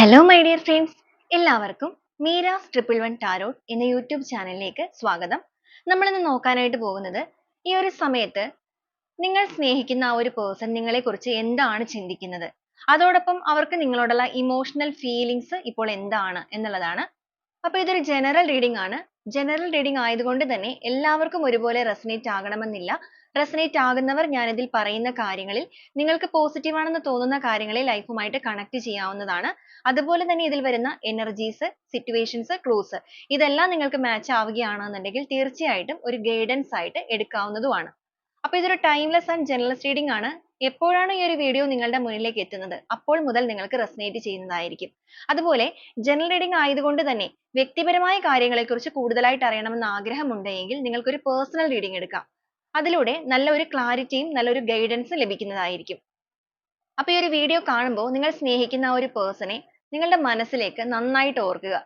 Hello my dear friends എല്ലാവർക്കും Meera's triple one tarot എന്ന YouTube ചാനലിലേക്ക് സ്വാഗതം. നമ്മൾ ഇന്ന് നോക്കാനായിട്ട് പോകുന്നത് ഈ ഒരു സമയത്ത് നിങ്ങൾ സ്നേഹിക്കുന്ന ആ ഒരു പേഴ്സൺ നിങ്ങളെ കുറിച്ച് എന്താണ് ചിന്തിക്കുന്നത്? അതോടൊപ്പം അവർക്ക് നിങ്ങളോടുള്ള ഇമോഷണൽ ഫീലിങ്സ് ഇപ്പോൾ എന്താണ് എന്നുള്ളതാണ്. അപ്പൊ ഇതൊരു ജനറൽ റീഡിംഗ് ആണ്. ജനറൽ റീഡിംഗ് ആയതുകൊണ്ട് തന്നെ എല്ലാവർക്കും ഒരുപോലെ റെസനേറ്റ് ആകണമെന്നില്ല. റെസനേറ്റ് ആകുന്നവർ ഞാനിതിൽ പറയുന്ന കാര്യങ്ങളിൽ നിങ്ങൾക്ക് പോസിറ്റീവ് ആണെന്ന് തോന്നുന്ന കാര്യങ്ങളെ ലൈഫുമായിട്ട് കണക്ട് ചെയ്യാവുന്നതാണ്. അതുപോലെ തന്നെ ഇതിൽ വരുന്ന എനർജീസ് സിറ്റുവേഷൻസ് ക്ലൂസ് ഇതെല്ലാം നിങ്ങൾക്ക് മാച്ച് ആവുകയാണെന്നുണ്ടെങ്കിൽ തീർച്ചയായിട്ടും ഒരു ഗൈഡൻസ് ആയിട്ട് എടുക്കാവുന്നതുമാണ്. അപ്പോൾ ഇതൊരു ടൈംലെസ് ആൻഡ് ജനറൽസ് റീഡിംഗ് ആണ്. എപ്പോഴാണ് ഈ ഒരു വീഡിയോ നിങ്ങളുടെ മുന്നിലേക്ക് എത്തുന്നത്? അപ്പോൾ മുതൽ നിങ്ങൾക്ക് റെസനേറ്റ് ചെയ്യുന്നതായിരിക്കും. അതുപോലെ ജനറൽ റീഡിംഗ് ആയതുകൊണ്ട് തന്നെ വ്യക്തിപരമായ കാര്യങ്ങളെക്കുറിച്ച് കൂടുതലായിട്ട് അറിയണമെന്ന് ആഗ്രഹമുണ്ടെങ്കിൽ നിങ്ങൾക്കൊരു പേഴ്സണൽ റീഡിംഗ് എടുക്കാം. അതിലൂടെ നല്ല ഒരു ക്ലാരിറ്റിയും നല്ലൊരു ഗൈഡൻസും ലഭിക്കുന്നതായിരിക്കും. അപ്പോൾ ഈ ഒരു വീഡിയോ കാണുമ്പോൾ നിങ്ങൾ സ്നേഹിക്കുന്ന ആ ഒരു പേഴ്സണെ നിങ്ങളുടെ മനസ്സിലേക്ക് നന്നായിട്ട് ഓർക്കുക.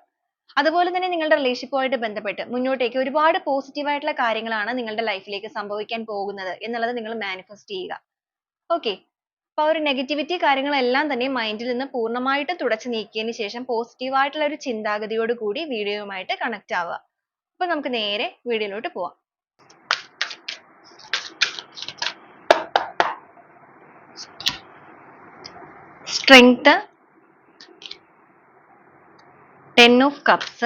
അതുപോലെ തന്നെ നിങ്ങളുടെ റിലേഷൻഷിപ്പുമായിട്ട് ബന്ധപ്പെട്ട് മുന്നോട്ടേക്ക് ഒരുപാട് പോസിറ്റീവ് ആയിട്ടുള്ള കാര്യങ്ങളാണ് നിങ്ങളുടെ ലൈഫിലേക്ക് സംഭവിക്കാൻ പോകുന്നത് എന്നുള്ളത് നിങ്ങൾ മാനിഫെസ്റ്റ് ചെയ്യുക. ഓക്കെ അപ്പോൾ ഒരു നെഗറ്റിവിറ്റി കാര്യങ്ങളെല്ലാം തന്നെ മൈൻഡിൽ നിന്ന് പൂർണമായിട്ട് തുടച്ചു നീക്കിയതിന് ശേഷം പോസിറ്റീവ് ആയിട്ടുള്ള ഒരു ചിന്താഗതിയോട് കൂടി വീഡിയോയുമായിട്ട് കണക്ട് ആവുക. അപ്പോൾ നമുക്ക് നേരെ വീഡിയോയിലോട്ട് പോവാം. strength 10 of cups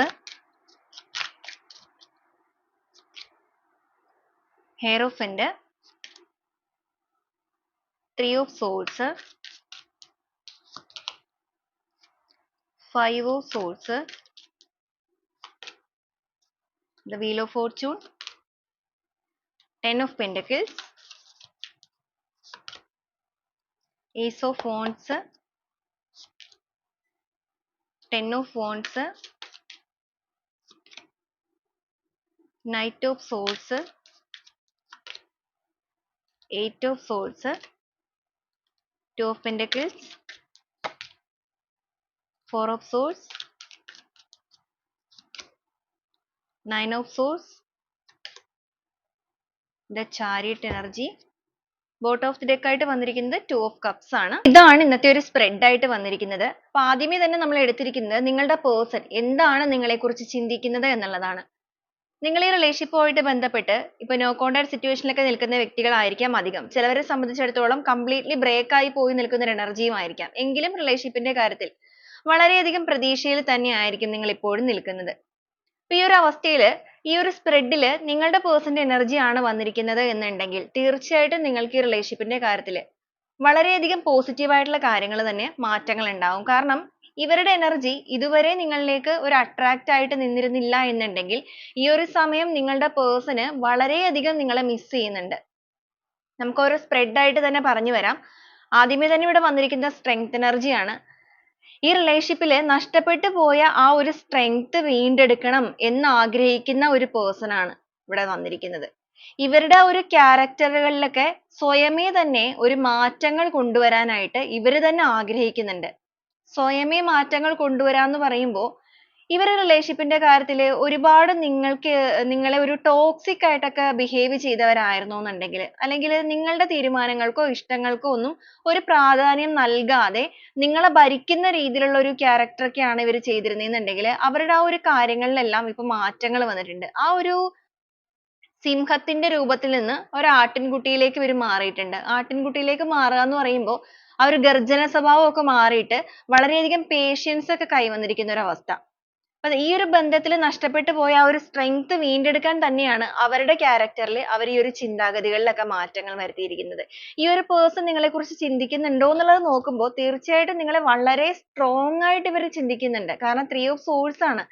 hair of end 3 of swords 5 of swords the wheel of fortune 10 of pentacles ace of wands ten of wands knight of swords eight of swords two of pentacles four of swords nine of swords the chariot energy bottom of the deck ആയിട്ട് വന്നിരിക്കുന്നത് to of cups ആണ്. ഇതാണ് ഇന്നത്തെ ഒരു spread ആയിട്ട് വന്നിരിക്കുന്നത്. അപ്പൊ ആദ്യമേ തന്നെ നമ്മൾ എടുത്തിരിക്കുന്നത് നിങ്ങളുടെ പേഴ്സൺ എന്താണ് നിങ്ങളെ കുറിച്ച് ചിന്തിക്കുന്നത് എന്നുള്ളതാണ്. നിങ്ങൾ ഈ റിലേഷൻഷിപ്പുമായിട്ട് ബന്ധപ്പെട്ട് ഇപ്പൊ നോ കോണ്ടാക്ട് സിറ്റുവേഷനിലൊക്കെ നിൽക്കുന്ന വ്യക്തികളായിരിക്കാം അധികം. ചിലവരെ സംബന്ധിച്ചിടത്തോളം കംപ്ലീറ്റ്ലി ബ്രേക്ക് ആയി പോയി നിൽക്കുന്ന ഒരു എനർജിയും ആയിരിക്കാം. എങ്കിലും റിലേഷൻഷിപ്പിന്റെ കാര്യത്തിൽ വളരെയധികം പ്രതീക്ഷയിൽ തന്നെ ആയിരിക്കും നിങ്ങൾ ഇപ്പോഴും നിൽക്കുന്നത്. ഈ ഒരു അവസ്ഥയിൽ ഈ ഒരു സ്പ്രെഡിൽ നിങ്ങളുടെ പേഴ്സന്റെ എനർജി ആണ് വന്നിരിക്കുന്നത് എന്നുണ്ടെങ്കിൽ തീർച്ചയായിട്ടും നിങ്ങൾക്ക് ഈ റിലേഷൻഷിപ്പിന്റെ കാര്യത്തിൽ വളരെയധികം പോസിറ്റീവ് ആയിട്ടുള്ള കാര്യങ്ങൾ തന്നെ മാറ്റങ്ങൾ ഉണ്ടാവും. കാരണം ഇവരുടെ എനർജി ഇതുവരെ നിങ്ങളിലേക്ക് ഒരു അട്രാക്റ്റ് ആയിട്ട് നിന്നിരുന്നില്ല എന്നുണ്ടെങ്കിൽ ഈ ഒരു സമയം നിങ്ങളുടെ പേഴ്സണ് വളരെയധികം നിങ്ങളെ മിസ് ചെയ്യുന്നുണ്ട്. നമുക്ക് ഓരോ സ്പ്രെഡ് ആയിട്ട് തന്നെ പറഞ്ഞു വരാം. ആദ്യമേ തന്നെ ഇവിടെ വന്നിരിക്കുന്ന സ്ട്രെങ്ത് എനർജി ആണ്. ഈ റിലേഷൻഷിപ്പിൽ നഷ്ടപ്പെട്ടു പോയ ആ ഒരു സ്ട്രെങ്ത് വീണ്ടെടുക്കണം എന്ന് ആഗ്രഹിക്കുന്ന ഒരു പേഴ്സൺ ആണ് ഇവിടെ വന്നിരിക്കുന്നത്. ഇവരുടെ ഒരു ക്യാരക്ടറുകളിലൊക്കെ സ്വയമേ തന്നെ ഒരു മാറ്റങ്ങൾ കൊണ്ടുവരാനായിട്ട് ഇവർ തന്നെ ആഗ്രഹിക്കുന്നുണ്ട്. സ്വയമേ മാറ്റങ്ങൾ കൊണ്ടുവരാന്ന് പറയുമ്പോൾ ഇവരുടെ റിലേഷൻഷിപ്പിന്റെ കാര്യത്തിൽ ഒരുപാട് നിങ്ങൾക്ക് നിങ്ങളെ ഒരു ടോക്സിക് ആയിട്ടൊക്കെ ബിഹേവ് ചെയ്തവരായിരുന്നു എന്നുണ്ടെങ്കിൽ അല്ലെങ്കിൽ നിങ്ങളുടെ തീരുമാനങ്ങൾക്കോ ഇഷ്ടങ്ങൾക്കോ ഒന്നും ഒരു പ്രാധാന്യം നൽകാതെ നിങ്ങളെ ഭരിക്കുന്ന രീതിയിലുള്ള ഒരു ഒക്കെയാണ് ഇവർ ചെയ്തിരുന്നതെന്നുണ്ടെങ്കിൽ അവരുടെ ആ ഒരു കാര്യങ്ങളിലെല്ലാം ഇപ്പൊ മാറ്റങ്ങൾ വന്നിട്ടുണ്ട്. ആ ഒരു സിംഹത്തിന്റെ രൂപത്തിൽ നിന്ന് ഒരു ആട്ടിൻകുട്ടിയിലേക്ക് ഇവർ മാറിയിട്ടുണ്ട്. ആട്ടിൻകുട്ടിയിലേക്ക് മാറുക എന്ന് പറയുമ്പോൾ ആ ഒരു ഗർജന സ്വഭാവം ഒക്കെ മാറിയിട്ട് വളരെയധികം patience ഒക്കെ കൈവന്നിരിക്കുന്ന ഒരു അവസ്ഥ. അപ്പൊ ഈ ഒരു ബന്ധത്തിൽ നഷ്ടപ്പെട്ടു പോയ ആ ഒരു strength വീണ്ടെടുക്കാൻ തന്നെയാണ് അവരുടെ character ൽ അവർ ഈ ഒരു ചിന്താഗതികളിലൊക്കെ മാറ്റങ്ങൾ വരുത്തിയിരിക്കുന്നത്. ഈ ഒരു person നിങ്ങളെ കുറിച്ച് ചിന്തിക്കുന്നുണ്ടോ എന്നുള്ളത് നോക്കുമ്പോൾ തീർച്ചയായിട്ടും നിങ്ങളെ വളരെ strong ആയിട്ട് ഇവർ ചിന്തിക്കുന്നുണ്ട്. കാരണം three of swords ആണ്.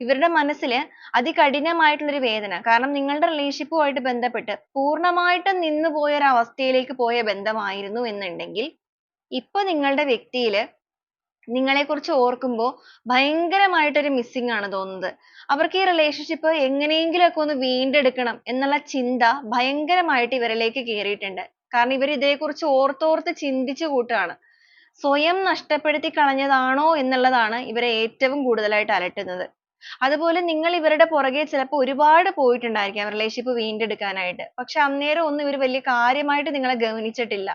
ഇവരുടെ മനസ്സിൽ അതികഠിനമായിട്ടുള്ള ഒരു വേദന. കാരണം നിങ്ങളുടെ റിലേഷൻഷിപ്പുമായിട്ട് ബന്ധപ്പെട്ട് പൂർണമായിട്ടും നിന്നുപോയ ഒരു അവസ്ഥയിലേക്ക് പോയ ബന്ധമായിരുന്നു എന്നുണ്ടെങ്കിൽ ഇപ്പൊ നിങ്ങളുടെ വ്യക്തിയിൽ നിങ്ങളെ കുറിച്ച് ഓർക്കുമ്പോൾ ഭയങ്കരമായിട്ടൊരു missing ആണ് തോന്നുന്നത്. അവർക്ക് ഈ relationship എങ്ങനെയെങ്കിലും ഒക്കെ ഒന്ന് വീണ്ടെടുക്കണം എന്നുള്ള ചിന്ത ഭയങ്കരമായിട്ട് ഇവരിലേക്ക് കേറിയിട്ടുണ്ട്. കാരണം ഇവർ ഇതേക്കുറിച്ച് ഓർത്തോർത്ത് ചിന്തിച്ചു കൂട്ടാണ്. സ്വയം നഷ്ടപ്പെടുത്തി കളഞ്ഞതാണോ എന്നുള്ളതാണ് ഇവരെ ഏറ്റവും കൂടുതലായിട്ട് അലട്ടുന്നത്. അതുപോലെ നിങ്ങൾ ഇവരുടെ പുറകെ ചിലപ്പോൾ ഒരുപാട് പോയിട്ടുണ്ടായിരിക്കാം relationship വീണ്ടെടുക്കാനായിട്ട്. പക്ഷെ അന്നേരം ഒന്നും ഇവർ വലിയ കാര്യമായിട്ട് നിങ്ങളെ ഗവനിച്ചിട്ടില്ല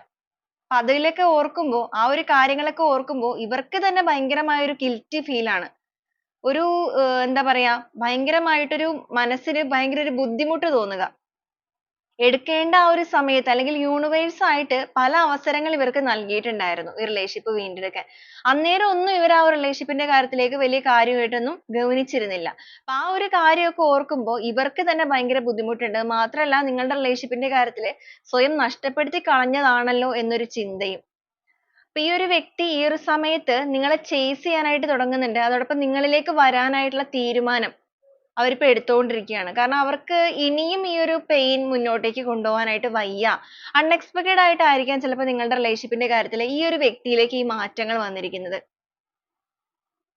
അപ്പൊ അതിലൊക്കെ ഓർക്കുമ്പോ ആ ഒരു കാര്യങ്ങളൊക്കെ ഓർക്കുമ്പോ ഇവർക്ക് തന്നെ ഭയങ്കരമായ ഒരു guilty feel ആണ്. ഒരു എന്താ പറയാ ഭയങ്കരമായിട്ടൊരു മനസ്സിന് ഭയങ്കര ഒരു ബുദ്ധിമുട്ട് തോന്നുക. എടുക്കേണ്ട ആ ഒരു സമയത്ത് അല്ലെങ്കിൽ universe ആയിട്ട് പല അവസരങ്ങൾ ഇവർക്ക് നൽകിയിട്ടുണ്ടായിരുന്നു ഈ relationship വീണ്ടെടുക്കാൻ. അന്നേരം ഒന്നും ഇവർ ആ relationship ന്റെ കാര്യത്തിലേക്ക് വലിയ കാര്യമായിട്ടൊന്നും ഗൗനിച്ചിരുന്നില്ല. അപ്പൊ ആ ഒരു കാര്യമൊക്കെ ഓർക്കുമ്പോൾ ഇവർക്ക് തന്നെ ഭയങ്കര ബുദ്ധിമുട്ടുണ്ട്. മാത്രമല്ല നിങ്ങളുടെ relationship ന്റെ കാര്യത്തിൽ സ്വയം നഷ്ടപ്പെടുത്തി കളഞ്ഞതാണല്ലോ എന്നൊരു ചിന്തയും. അപ്പൊ ഈ ഒരു വ്യക്തി ഈ ഒരു സമയത്ത് നിങ്ങളെ chase ചെയ്യാനായിട്ട് തുടങ്ങുന്നുണ്ട്. അതോടൊപ്പം നിങ്ങളിലേക്ക് വരാനായിട്ടുള്ള തീരുമാനം അവരിപ്പോ എടുത്തുകൊണ്ടിരിക്കുകയാണ്. കാരണം അവർക്ക് ഇനിയും ഈ ഒരു പെയിൻ മുന്നോട്ടേക്ക് കൊണ്ടുപോകാനായിട്ട് വയ്യ. unexpected ആയിട്ടായിരിക്കാം ചിലപ്പോൾ നിങ്ങളുടെ റിലേഷൻഷിപ്പിന്റെ ന്റെ കാര്യത്തിൽ ഈ ഒരു വ്യക്തിയിലേക്ക് ഈ മാറ്റങ്ങൾ വന്നിരിക്കുന്നത്.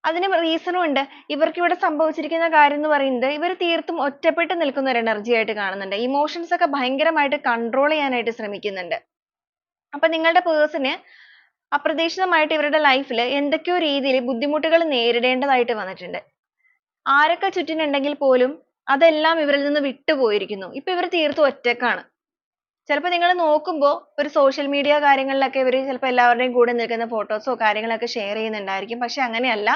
അതിന് റീസണും ഉണ്ട്. ഇവർക്ക് ഇവിടെ സംഭവിച്ചിരിക്കുന്ന കാര്യം എന്ന് പറയുന്നത് ഇവർ തീർത്തും ഒറ്റപ്പെട്ട് നിൽക്കുന്ന ഒരു എനർജി ആയിട്ട് കാണുന്നുണ്ട്. ഇമോഷൻസ് ഒക്കെ ഭയങ്കരമായിട്ട് control ചെയ്യാനായിട്ട് ശ്രമിക്കുന്നുണ്ട്. അപ്പൊ നിങ്ങളുടെ person അപ്രതീക്ഷിതമായിട്ട് ഇവരുടെ ലൈഫിൽ എന്തൊക്കെയോ രീതിയിൽ ബുദ്ധിമുട്ടുകൾ നേരിടേണ്ടതായിട്ട് വന്നിട്ടുണ്ട്. ആരൊക്കെ ചുറ്റിനുണ്ടെങ്കിൽ പോലും അതെല്ലാം ഇവരിൽ നിന്ന് വിട്ടുപോയിരിക്കുന്നു. ഇപ്പൊ ഇവർ തീർത്തും ഒറ്റക്കാണ്. ചിലപ്പോൾ നിങ്ങൾ നോക്കുമ്പോൾ ഒരു സോഷ്യൽ മീഡിയ കാര്യങ്ങളിലൊക്കെ ഇവർ ചിലപ്പോൾ എല്ലാവരുടെയും കൂടെ നിൽക്കുന്ന ഫോട്ടോസോ കാര്യങ്ങളൊക്കെ ഷെയർ ചെയ്യുന്നുണ്ടായിരിക്കും. പക്ഷെ അങ്ങനെയല്ല.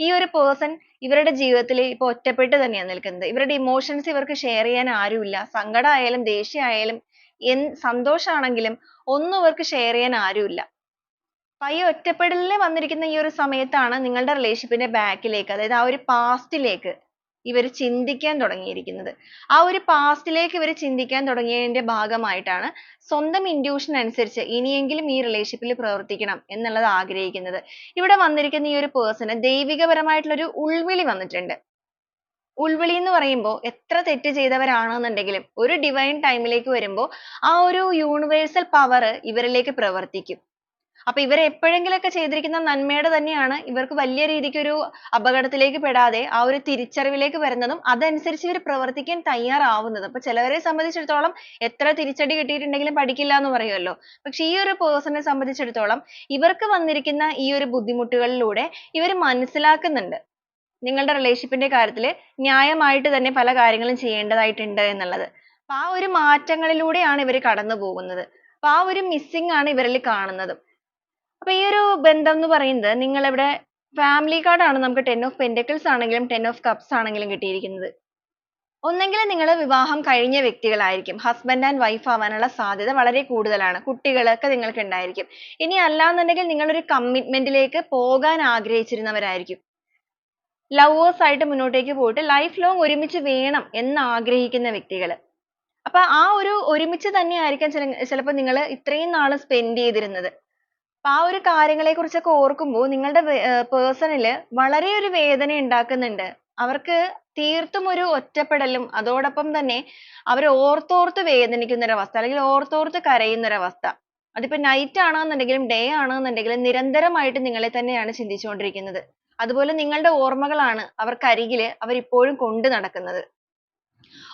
ഈ ഒരു പേഴ്സൺ ഇവരുടെ ജീവിതത്തിൽ ഇപ്പൊ ഒറ്റപ്പെട്ട് തന്നെയാണ് നിൽക്കുന്നത്. ഇവരുടെ emotions ഇവർക്ക് ഷെയർ ചെയ്യാൻ ആരുമില്ല. സങ്കടമായാലും ദേഷ്യമായാലും എന്ത് സന്തോഷാണെങ്കിലും ഒന്നും ഇവർക്ക് ഷെയർ ചെയ്യാൻ ആരുമില്ല. ഈ ഒറ്റപ്പെടലിൽ വന്നിരിക്കുന്ന ഈ ഒരു സമയത്താണ് നിങ്ങളുടെ റിലേഷൻഷിപ്പിന്റെ ബാക്കിലേക്ക് അതായത് ആ ഒരു past ലേക്ക് ഇവർ ചിന്തിക്കാൻ തുടങ്ങിയിരിക്കുന്നത്. ആ ഒരു പാസ്റ്റിലേക്ക് ലേക്ക് ഇവർ ചിന്തിക്കാൻ തുടങ്ങിയതിന്റെ ഭാഗമായിട്ടാണ് സ്വന്തം ഇൻഡ്യൂഷൻ അനുസരിച്ച് ഇനിയെങ്കിലും ഈ റിലേഷൻഷിപ്പിൽ പ്രവർത്തിക്കണം എന്നുള്ളത് ആഗ്രഹിക്കുന്നത്. ഇവിടെ വന്നിരിക്കുന്ന ഈ ഒരു person ദൈവികപരമായിട്ടുള്ള ഒരു ഉൾവിളി വന്നിട്ടുണ്ട്. ഉൾവിളി എന്ന് പറയുമ്പോൾ എത്ര തെറ്റ് ചെയ്തവരാണെന്നുണ്ടെങ്കിലും ഒരു ഡിവൈൻ ടൈമിലേക്ക് ലേക്ക് വരുമ്പോൾ ആ ഒരു യൂണിവേഴ്സൽ പവർ ഇവരിലേക്ക് പ്രവർത്തിക്കും. അപ്പൊ ഇവർ എപ്പോഴെങ്കിലുമൊക്കെ ചെയ്തിരിക്കുന്ന നന്മയുടെ തന്നെയാണ് ഇവർക്ക് വലിയ രീതിക്ക് ഒരു അപകടത്തിലേക്ക് പെടാതെ ആ ഒരു തിരിച്ചറിവിലേക്ക് വരുന്നതും അതനുസരിച്ച് ഇവർ പ്രവർത്തിക്കാൻ തയ്യാറാവുന്നതും. അപ്പൊ ചിലവരെ സംബന്ധിച്ചിടത്തോളം എത്ര തിരിച്ചടി കിട്ടിയിട്ടുണ്ടെങ്കിലും പഠിക്കില്ല എന്ന് പറയുമല്ലോ. പക്ഷെ ഈ ഒരു നെ സംബന്ധിച്ചിടത്തോളം ഇവർക്ക് വന്നിരിക്കുന്ന ഈ ഒരു ബുദ്ധിമുട്ടുകളിലൂടെ ഇവർ മനസ്സിലാക്കുന്നുണ്ട്. നിങ്ങളുടെ റിലേഷൻഷിപ്പിന്റെ ന്റെ കാര്യത്തിൽ ന്യായമായിട്ട് തന്നെ പല കാര്യങ്ങളും ചെയ്യേണ്ടതായിട്ടുണ്ട് എന്നുള്ളത്. അപ്പൊ ആ ഒരു മാറ്റങ്ങളിലൂടെയാണ് ഇവർ കടന്നു പോകുന്നത്. അപ്പൊ ആ ഒരു മിസ്സിംഗ് ആണ് ഇവരിൽ കാണുന്നത്. അപ്പൊ ഈ ഒരു ബന്ധം എന്ന് പറയുന്നത് നിങ്ങൾ ഇവിടെ ഫാമിലി കാർഡ് ആണ് നമുക്ക് ടെൻ ഓഫ് പെൻഡക്കിൾസ് ആണെങ്കിലും ടെൻ ഓഫ് കപ്സ് ആണെങ്കിലും കിട്ടിയിരിക്കുന്നത്. ഒന്നെങ്കിൽ നിങ്ങൾ വിവാഹം കഴിഞ്ഞ വ്യക്തികളായിരിക്കും. ഹസ്ബൻഡ് ആൻഡ് വൈഫ് ആവാനുള്ള സാധ്യത വളരെ കൂടുതലാണ്. കുട്ടികളൊക്കെ നിങ്ങൾക്ക് ഉണ്ടായിരിക്കും. ഇനി അല്ലാന്നുണ്ടെങ്കിൽ നിങ്ങൾ ഒരു കമ്മിറ്റ്മെന്റിലേക്ക് പോകാൻ ആഗ്രഹിച്ചിരുന്നവരായിരിക്കും. ലവേഴ്സ് ആയിട്ട് മുന്നോട്ടേക്ക് പോയിട്ട് ലൈഫ് ലോങ് ഒരുമിച്ച് വേണം എന്ന് ആഗ്രഹിക്കുന്ന വ്യക്തികൾ. അപ്പൊ ആ ഒരു ഒരുമിച്ച് തന്നെ ആയിരിക്കാം ചില ചിലപ്പോൾ നിങ്ങൾ ഇത്രയും നാൾ സ്പെൻഡ് ചെയ്തിരുന്നത്. ആ ഒരു കാര്യങ്ങളെ കുറിച്ചൊക്കെ ഓർക്കുമ്പോൾ നിങ്ങളുടെ person ൽ വളരെ ഒരു വേദന ഉണ്ടാക്കുന്നുണ്ട്. അവർക്ക് തീർത്തും ഒരു ഒറ്റപ്പെടലും അതോടൊപ്പം തന്നെ അവർ ഓർത്തോർത്ത് വേദനിക്കുന്ന അവസ്ഥ അല്ലെങ്കിൽ ഓർത്തോർത്ത് കരയുന്ന അവസ്ഥ. അതിപ്പോ night ആണെന്നുണ്ടെങ്കിലും day ആണെന്നുണ്ടെങ്കിലും നിരന്തരമായിട്ട് നിങ്ങളെ തന്നെയാണ് ചിന്തിച്ചുകൊണ്ടിരിക്കുന്നത്. അതുപോലെ നിങ്ങളുടെ ഓർമ്മകളാണ് അവർക്കരികിൽ അവർ ഇപ്പോഴും കൊണ്ട് നടക്കുന്നത്.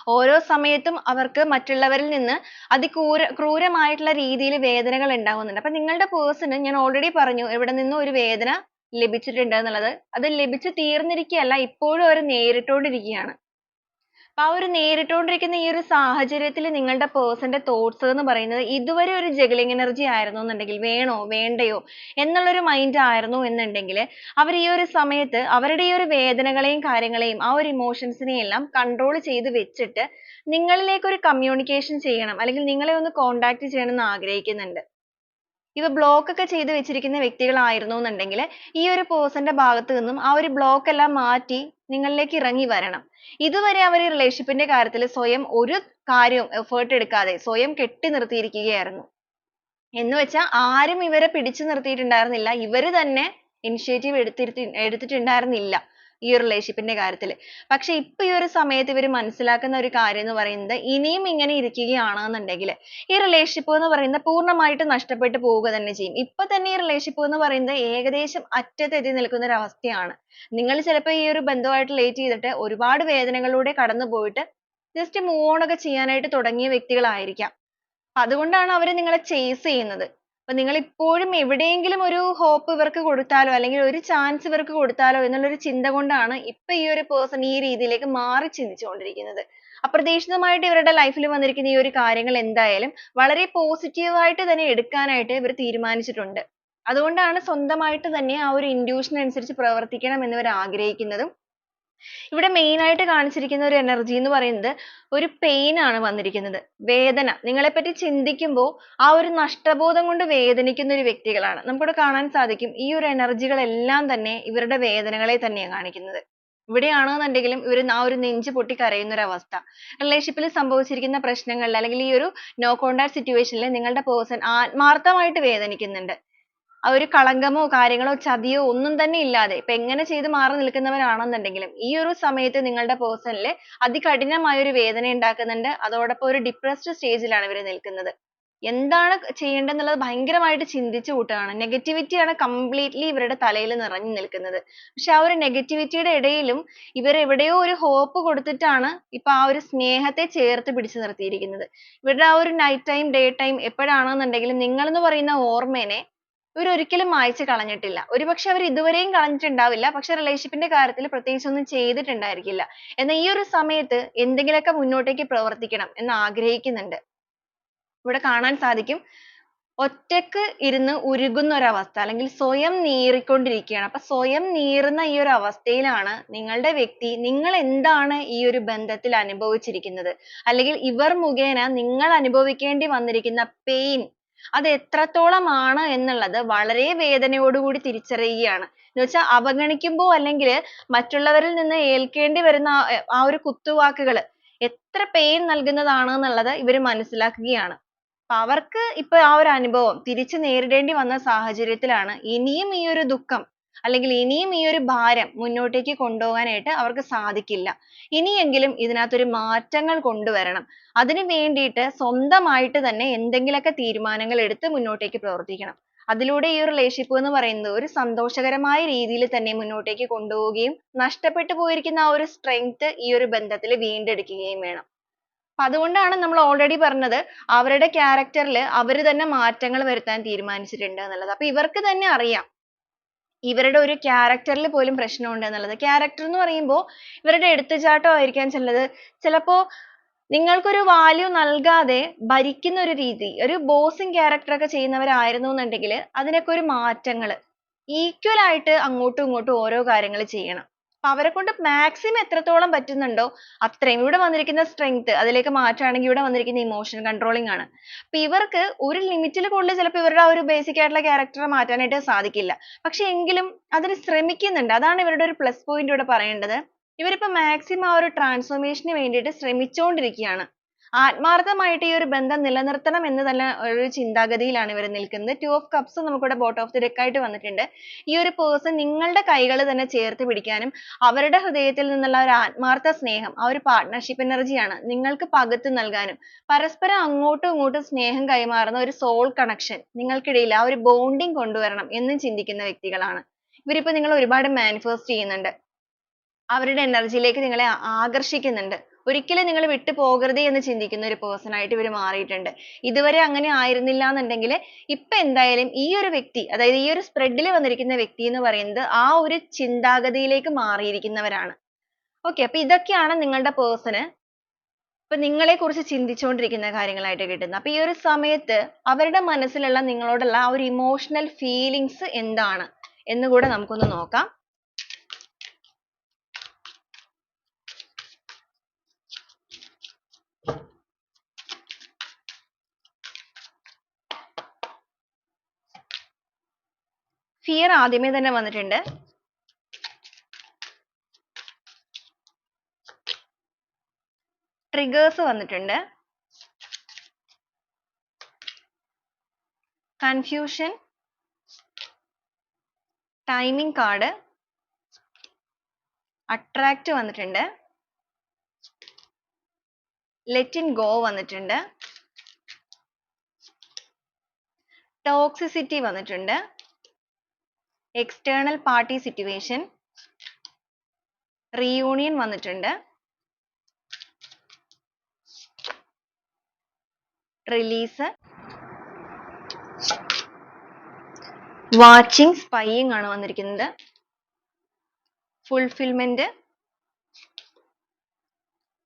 ഓരോ സമയത്തും അവർക്ക് മറ്റുള്ളവരിൽ നിന്ന് അതിക്രൂര ക്രൂരമായിട്ടുള്ള രീതിയിൽ വേദനകൾ ഉണ്ടാകുന്നുണ്ട്. അപ്പൊ നിങ്ങളുടെ person ഞാൻ already പറഞ്ഞു എവിടെ നിന്നോ ഒരു വേദന ലഭിച്ചിട്ടുണ്ട് എന്നുള്ളത്. അത് ലഭിച്ചു തീർന്നിരിക്കുകയല്ല ഇപ്പോഴും അവർ നേരിട്ടുകൊണ്ടിരിക്കുകയാണ്. അപ്പൊ ആ ഒരു നേരിട്ടുകൊണ്ടിരിക്കുന്ന ഈ ഒരു സാഹചര്യത്തിൽ നിങ്ങളുടെ പേഴ്സന്റെ ന്റെ thoughts എന്ന് പറയുന്നത് ഇതുവരെ ഒരു juggling energy ആയിരുന്നു എന്നുണ്ടെങ്കിൽ വേണോ വേണ്ടയോ എന്നുള്ള ഒരു mind ആയിരുന്നു എന്നുണ്ടെങ്കിൽ അവർ ഈ ഒരു സമയത്ത് അവരുടെ ഈ ഒരു വേദനകളെയും കാര്യങ്ങളെയും ആ ഒരു emotions എല്ലാം control ചെയ്ത് വെച്ചിട്ട് നിങ്ങളിലേക്ക് ഒരു കമ്മ്യൂണിക്കേഷൻ ചെയ്യണം അല്ലെങ്കിൽ നിങ്ങളെ ഒന്ന് contact ചെയ്യണം എന്ന് ആഗ്രഹിക്കുന്നുണ്ട്. ഇവ block ഒക്കെ ചെയ്ത് വെച്ചിരിക്കുന്ന വ്യക്തികളായിരുന്നു എന്നുണ്ടെങ്കിൽ ഈ ഒരു person ന്റെ ഭാഗത്ത് നിന്നും ആ ഒരു block എല്ലാം മാറ്റി നിങ്ങളിലേക്ക് ഇറങ്ങി വരണം. ഇതുവരെ അവർ relationship ന്റെ കാര്യത്തിൽ സ്വയം ഒരു കാര്യവും effort എടുക്കാതെ സ്വയം കെട്ടി നിർത്തിയിരിക്കുകയായിരുന്നു. എന്ന് വെച്ചാൽ ആരും ഇവരെ പിടിച്ചു നിർത്തിയിട്ടുണ്ടായിരുന്നില്ല. ഇവർ തന്നെ initiative എടുത്തിട്ടുണ്ടായിരുന്നില്ല ഈ ഒരു relationship ന്റെ കാര്യത്തിൽ. പക്ഷെ ഇപ്പൊ ഈ ഒരു സമയത്ത് ഇവർ മനസ്സിലാക്കുന്ന ഒരു കാര്യം എന്ന് പറയുന്നത് ഇനിയും ഇങ്ങനെ ഇരിക്കുകയാണെന്നുണ്ടെങ്കിൽ ഈ റിലേഷൻഷിപ്പ് എന്ന് പറയുന്നത് പൂർണമായിട്ട് നഷ്ടപ്പെട്ടു പോവുക തന്നെ ചെയ്യും. ഇപ്പൊ തന്നെ ഈ റിലേഷൻഷിപ്പ് എന്ന് പറയുന്നത് ഏകദേശം അറ്റത്തെത്തി നിൽക്കുന്ന ഒരു അവസ്ഥയാണ്. നിങ്ങൾ ചിലപ്പോൾ ഈ ഒരു ബന്ധവുമായിട്ട് relate ചെയ്തിട്ട് ഒരുപാട് വേദനകളിലൂടെ കടന്നു പോയിട്ട് just move on ഒക്കെ ചെയ്യാനായിട്ട് തുടങ്ങിയ വ്യക്തികളായിരിക്കാം. അതുകൊണ്ടാണ് അവർ നിങ്ങളെ ചേസ് ചെയ്യുന്നത്. അപ്പൊ നിങ്ങൾ ഇപ്പോഴും എവിടെയെങ്കിലും ഒരു ഹോപ്പ് ഇവർക്ക് കൊടുത്താലോ അല്ലെങ്കിൽ ഒരു ചാൻസ് ഇവർക്ക് കൊടുത്താലോ എന്നുള്ള ഒരു ചിന്ത കൊണ്ടാണ് ഇപ്പൊ ഈ ഒരു പേഴ്സൺ ഈ രീതിയിലേക്ക് മാറി ചിന്തിച്ചുകൊണ്ടിരിക്കുന്നത്. അപ്രതീക്ഷിതമായിട്ട് ഇവരുടെ ലൈഫിൽ വന്നിരിക്കുന്ന ഈ ഒരു കാര്യങ്ങൾ എന്തായാലും വളരെ പോസിറ്റീവായിട്ട് തന്നെ എടുക്കാനായിട്ട് ഇവർ തീരുമാനിച്ചിട്ടുണ്ട്. അതുകൊണ്ടാണ് സ്വന്തമായിട്ട് തന്നെ ആ ഒരു ഇൻഡ്യൂഷൻ അനുസരിച്ച് പ്രവർത്തിക്കണം എന്ന് ഇവർ ആഗ്രഹിക്കുന്നതും. ഇവിടെ main ആയിട്ട് കാണിച്ചിരിക്കുന്ന ഒരു energy എന്ന് പറയുന്നത് ഒരു pain ആണ് വന്നിരിക്കുന്നത്. വേദന. നിങ്ങളെപ്പറ്റി ചിന്തിക്കുമ്പോൾ ആ ഒരു നഷ്ടബോധം കൊണ്ട് വേദനിക്കുന്ന ഒരു വ്യക്തികളാണ്. നമുക്കിവിടെ കാണാൻ സാധിക്കും ഈ ഒരു energy കളെല്ലാം തന്നെ ഇവരുടെ വേദനകളെ തന്നെയാണ് കാണിക്കുന്നത്. ഇവിടെയാണെന്നുണ്ടെങ്കിലും ഇവർ ആ ഒരു നെഞ്ച് പൊട്ടി കരയുന്ന ഒരു അവസ്ഥ. relationship ൽ സംഭവിച്ചിരിക്കുന്ന പ്രശ്നങ്ങളിൽ അല്ലെങ്കിൽ ഈ ഒരു no contact situation ൽ നിങ്ങളുടെ person ആത്മാർത്ഥമായിട്ട് വേദനിക്കുന്നുണ്ട്. ആ ഒരു കളങ്കമോ കാര്യങ്ങളോ ചതിയോ ഒന്നും തന്നെ ഇല്ലാതെ ഇപ്പൊ എങ്ങനെ ചെയ്തു മാറി നിൽക്കുന്നവരാണെന്നുണ്ടെങ്കിലും ഈ ഒരു സമയത്ത് നിങ്ങളുടെ person ൽ അതികഠിനമായ ഒരു വേദന ഉണ്ടാക്കുന്നുണ്ട്. അതോടൊപ്പം ഒരു depressed stage ലാണ് ഇവർ നിൽക്കുന്നത്. എന്താണ് ചെയ്യേണ്ടത് എന്നുള്ളത് ഭയങ്കരമായിട്ട് ചിന്തിച്ചു കൂട്ടുകയാണ്. negativity ആണ് completely ഇവരുടെ തലയിൽ നിറഞ്ഞു നിൽക്കുന്നത്. പക്ഷെ ആ ഒരു negativity യുടെ ഇടയിലും ഇവർ എവിടെയോ ഒരു hope കൊടുത്തിട്ടാണ് ഇപ്പൊ ആ ഒരു സ്നേഹത്തെ ചേർത്ത് പിടിച്ചു നിർത്തിയിരിക്കുന്നത്. ഇവരുടെ ആ ഒരു night time day time എപ്പോഴാണെന്നുണ്ടെങ്കിലും നിങ്ങൾ എന്ന് പറയുന്ന ഓർമ്മേനെ ഇവർ ഒരിക്കലും മായ്ച്ചു കളഞ്ഞിട്ടില്ല. ഒരുപക്ഷെ അവർ ഇതുവരെയും കളഞ്ഞിട്ടുണ്ടാവില്ല. പക്ഷെ relationship ന്റെ കാര്യത്തിൽ പ്രത്യേകിച്ച് ഒന്നും ചെയ്തിട്ടുണ്ടായിരിക്കില്ല. എന്നാൽ ഈ ഒരു സമയത്ത് എന്തെങ്കിലുമൊക്കെ മുന്നോട്ടേക്ക് പ്രവർത്തിക്കണം എന്ന് ആഗ്രഹിക്കുന്നുണ്ട്. ഇവിടെ കാണാൻ സാധിക്കും ഒറ്റയ്ക്ക് ഇരുന്ന് ഉരുകുന്ന ഒരു അവസ്ഥ അല്ലെങ്കിൽ സ്വയം നീറിക്കൊണ്ടിരിക്കുകയാണ്. അപ്പൊ സ്വയം നീറുന്ന ഈ ഒരു അവസ്ഥയിലാണ് നിങ്ങളുടെ വ്യക്തി നിങ്ങൾ എന്താണ് ഈ ഒരു ബന്ധത്തിൽ അനുഭവിച്ചിരിക്കുന്നത് അല്ലെങ്കിൽ ഇവർ മുഖേന നിങ്ങൾ അനുഭവിക്കേണ്ടി വന്നിരിക്കുന്ന pain അത് എത്രത്തോളമാണ് എന്നുള്ളത് വളരെ വേദനയോടുകൂടി തിരിച്ചറിയുകയാണ്. എന്നുവെച്ചാൽ അവഗണിക്കുമ്പോൾ അല്ലെങ്കിൽ മറ്റുള്ളവരിൽ നിന്ന് ഏൽക്കേണ്ടി വരുന്ന ആ ഒരു കുത്തുവാക്കുകൾ എത്ര pain നൽകുന്നതാണ് എന്നുള്ളത് ഇവർ മനസ്സിലാക്കുകയാണ്. അപ്പൊ അവർക്ക് ഇപ്പോ ആ ഒരു അനുഭവം തിരിച്ചു നേരിടേണ്ടി വന്ന സാഹചര്യത്തിലാണ് ഇനിയും ഈ ഒരു ദുഃഖം അല്ലെങ്കിൽ ഇനിയും ഈ ഒരു ഭാരം മുന്നോട്ടേക്ക് കൊണ്ടുപോകാനായിട്ട് അവർക്ക് സാധിക്കില്ല. ഇനിയെങ്കിലും ഇതിനകത്ത് ഒരു മാറ്റങ്ങൾ കൊണ്ടുവരണം. അതിനു വേണ്ടിയിട്ട് സ്വന്തമായിട്ട് തന്നെ എന്തെങ്കിലുമൊക്കെ തീരുമാനങ്ങൾ എടുത്ത് മുന്നോട്ടേക്ക് പ്രവർത്തിക്കണം. അതിലൂടെ ഈ റിലേഷൻഷിപ്പ് എന്ന് പറയുന്നത് ഒരു സന്തോഷകരമായ രീതിയിൽ തന്നെ മുന്നോട്ടേക്ക് കൊണ്ടുപോവുകയും നഷ്ടപ്പെട്ടു പോയിരിക്കുന്ന ആ ഒരു സ്ട്രെങ്ത് ഈ ഒരു ബന്ധത്തിൽ വീണ്ടെടുക്കുകയും വേണം. അപ്പൊ അതുകൊണ്ടാണ് നമ്മൾ ഓൾറെഡി പറഞ്ഞത് അവരുടെ ക്യാരക്ടറിൽ അവർ തന്നെ മാറ്റങ്ങൾ വരുത്താൻ തീരുമാനിച്ചിട്ടുണ്ട് എന്നുള്ളത്. അപ്പൊ ഇവർക്ക് തന്നെ അറിയാം ഇവരുടെ ഒരു ക്യാരക്ടറിൽ പോലും പ്രശ്നമുണ്ട് എന്നുള്ളത്. character എന്ന് പറയുമ്പോൾ ഇവരുടെ എടുത്തുചാട്ടം ആയിരിക്കാം ചിലത്. ചിലപ്പോ നിങ്ങൾക്കൊരു വാല്യൂ നൽകാതെ ഭരിക്കുന്ന ഒരു രീതി ഒരു ബോസിങ് character ഒക്കെ ചെയ്യുന്നവരായിരുന്നു എന്നുണ്ടെങ്കിൽ അതിനൊക്കെ ഒരു മാറ്റങ്ങൾ ഈക്വൽ ആയിട്ട് അങ്ങോട്ടും ഇങ്ങോട്ടും ഓരോ കാര്യങ്ങൾ ചെയ്യണം. അപ്പൊ അവരെ കൊണ്ട് maximum എത്രത്തോളം പറ്റുന്നുണ്ടോ അത്രയും. ഇവിടെ വന്നിരിക്കുന്ന strength അതിലേക്ക് മാറ്റുകയാണെങ്കിൽ ഇവിടെ വന്നിരിക്കുന്ന emotion controlling ആണ്. അപ്പൊ ഇവർക്ക് ഒരു limit ൽ കൂടുതൽ ചിലപ്പോൾ ഇവരുടെ ആ ഒരു basic ആയിട്ടുള്ള character മാറ്റാനായിട്ട് സാധിക്കില്ല. പക്ഷെ എങ്കിലും അതിന് ശ്രമിക്കുന്നുണ്ട്. അതാണ് ഇവരുടെ ഒരു plus point ഇവിടെ പറയേണ്ടത്. ഇവരിപ്പോ maximum ആ ഒരു transformation ന് വേണ്ടിയിട്ട് ശ്രമിച്ചുകൊണ്ടിരിക്കുകയാണ്. ആത്മാർത്ഥമായിട്ട് ഈ ഒരു ബന്ധം നിലനിർത്തണം എന്ന് തന്നെ ഒരു ചിന്താഗതിയിലാണ് ഇവർ നിൽക്കുന്നത്. two of cups നമുക്കിവിടെ ബോട്ട് ഓഫ് ദി deck ആയിട്ട് വന്നിട്ടുണ്ട്. ഈ ഒരു person നിങ്ങളുടെ കൈകൾ തന്നെ ചേർത്ത് പിടിക്കാനും അവരുടെ ഹൃദയത്തിൽ നിന്നുള്ള ഒരു ആത്മാർത്ഥ സ്നേഹം ആ ഒരു energy ആണ് നിങ്ങൾക്ക് പകുത്ത് നൽകാനും പരസ്പരം അങ്ങോട്ടും ഇങ്ങോട്ടും സ്നേഹം കൈമാറുന്ന ഒരു സോൾ കണക്ഷൻ നിങ്ങൾക്കിടയിൽ ആ ഒരു bonding കൊണ്ടുവരണം എന്നും ചിന്തിക്കുന്ന വ്യക്തികളാണ്. ഇവരിപ്പോ നിങ്ങൾ ഒരുപാട് മാനിഫെസ്റ്റ് ചെയ്യുന്നുണ്ട്. അവരുടെ എനർജിയിലേക്ക് യിലേക്ക് നിങ്ങളെ ആകർഷിക്കുന്നുണ്ട്. ഒരിക്കലും നിങ്ങൾ വിട്ടു പോകരുത് എന്ന് ചിന്തിക്കുന്ന ഒരു person ആയിട്ട് ഇവർ മാറിയിട്ടുണ്ട്. ഇതുവരെ അങ്ങനെ ആയിരുന്നില്ല എന്നുണ്ടെങ്കിൽ ഇപ്പൊ എന്തായാലും ഈ ഒരു വ്യക്തി അതായത് ഈ ഒരു spread ൽ വന്നിരിക്കുന്ന വ്യക്തി എന്ന് പറയുന്നത് ആ ഒരു ചിന്താഗതിയിലേക്ക് മാറിയിരിക്കുന്നവരാണ്. okay അപ്പൊ ഇതൊക്കെയാണ് നിങ്ങളുടെ person ഇപ്പൊ നിങ്ങളെ കുറിച്ച് ചിന്തിച്ചുകൊണ്ടിരിക്കുന്ന കാര്യങ്ങളായിട്ട് കിട്ടുന്നത്. അപ്പൊ ഈ ഒരു സമയത്ത് അവരുടെ മനസ്സിലുള്ള നിങ്ങളോടുള്ള ആ ഒരു emotional feelings എന്താണ് എന്ന് കൂടെ നമുക്കൊന്ന് നോക്കാം. ഫിയർ ആദ്യമേ തന്നെ വന്നിട്ടുണ്ട്. ട്രിഗേഴ്സ് വന്നിട്ടുണ്ട്. കൺഫ്യൂഷൻ ടൈമിംഗ് കാർഡ് അട്രാക്ട് വന്നിട്ടുണ്ട്. ലെറ്റ് ഇൻ ഗോ വന്നിട്ടുണ്ട്. ടോക്സിസിറ്റി വന്നിട്ടുണ്ട്. External പാർട്ടി സിറ്റുവേഷൻ റീയൂണിയൻ വന്നിട്ടുണ്ട്. റിലീസ് വാച്ചിങ് സ്പൈയിങ് ആണ് വന്നിരിക്കുന്നത്. Fulfilment